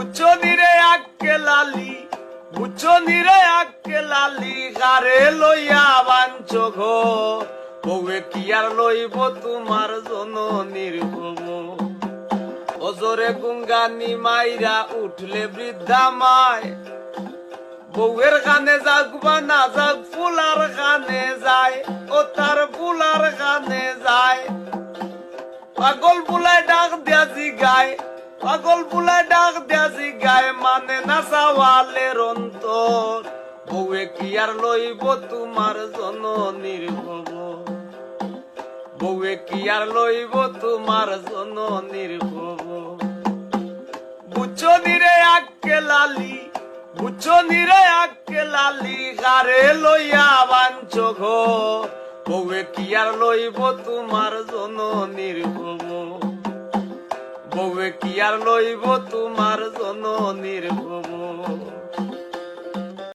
বুচনি রে আক্কে লালি বুচনি রে আক্কে লালি, গারে লইয়া বাঞ্চ ঘর বউয়ে কি আর লইব তোমার জননীর খবর অজরে গুঙ্গানি মাইরা উঠলে বৃদ্ধা মায়। বউয়ের গানে যাক বা না যাক ফুলার গানে যায়, ও তার ফুলার গানে যায়। পাগল বুলায় ডাক দিয়াছি গায় পাগল বুলায় ডাক দিয়াছি গায় মানে না সাওয়ালের অন্তর। বউয়ে কি আর লইব তোমার জননীর খবর? বউয়ে কি আর লইব তোমার জননীর খবর? বুচনি রে আক্কে লালি বুচনি রে আক্কে লালি, গারে লইয়া বাঞ্চ ঘর। বউয়ে কি আর লইব তোমার জননীর খবর? বউয়ে কি আর লইব তোমার জননীর খবর